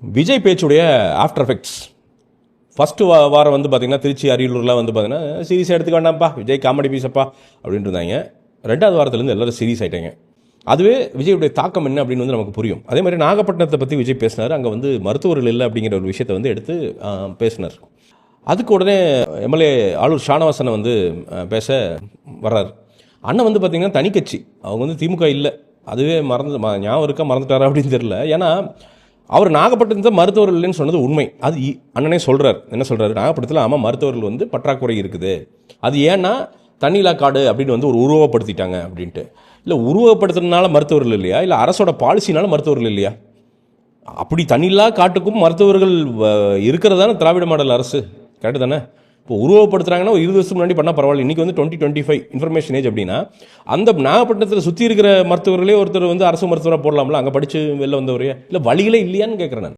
விஜய் பேச்சுடைய after effects first வா வாரம் வந்து பார்த்தீங்கன்னா திருச்சி அரியலூர்லாம் வந்து பார்த்தீங்கன்னா சீரியஸ் எடுத்துக்க வேண்டாம்ப்பா விஜய் காமெடி பீஸப்பா அப்படின்ட்டு இருந்தாங்க. ரெண்டாவது வாரத்துலேருந்து எல்லாரும் சீரியஸ் ஆகிட்டாங்க அதுவே விஜயுடைய தாக்கம் என்ன அப்படின்னு வந்து நமக்கு புரியும். அதே மாதிரி நாகப்பட்டினத்தை பற்றி விஜய் பேசினார். அங்கே வந்து மருத்துவர்கள் இல்லை அப்படிங்கிற ஒரு விஷயத்தை வந்து எடுத்து பேசினார். அதுக்கு உடனே எம்எல்ஏ ஆளூர் ஷானவாசனை வந்து பேச வர்றார். அண்ணன் வந்து பார்த்திங்கன்னா தனிக்கட்சி அவங்க வந்து திமுக இல்லை. அதுவே மறந்து ம- ஞாபகம் இருக்கா? மறந்துட்டாரா அப்படின்னு தெரில ஏன்னா அவர் நாகப்பட்டினத்தில் மருத்துவர்கள் இல்லைன்னு சொன்னது உண்மை. அது இ- அண்ணனே சொல்கிறார் என்ன சொல்கிறாரு நாகப்பட்டினத்தில் ஆமாம் மருத்துவர்கள் வந்து பற்றாக்குறை இருக்குது. அது ஏன்னா தண்ணிலா காடு அப்படின்னு வந்து ஒரு உருவப்படுத்திட்டாங்க அப்படின்ட்டு. இல்லை உருவப்படுத்துறதுனால மருத்துவர்கள் இல்லையா? இல்லை அரசோட பாலிசினால மருத்துவர்கள் இல்லையா? அப்படி தண்ணிலா காட்டுக்கும் மருத்துவர்கள் இருக்கிறதான திராவிட மாடல் அரசு. கரெக்டு தானே? இப்போ உருவப்படுத்துறாங்கன்னா ஒரு இருபது வருஷம் முன்னாடி பண்ணால் பரவாயில்ல. இன்றைக்கி வந்து twenty twenty five information age அப்படின்னா அந்த நாகப்பட்டினத்தில் சுற்றி இருக்கிற மருத்துவர்களே ஒருத்தர் வந்து அரசு மருத்துவராக போடலாம்ல? அங்கே படித்து வெளில வந்தவரையே இல்லை வழிகளே இல்லையான்னு கேட்குறேன் நான்.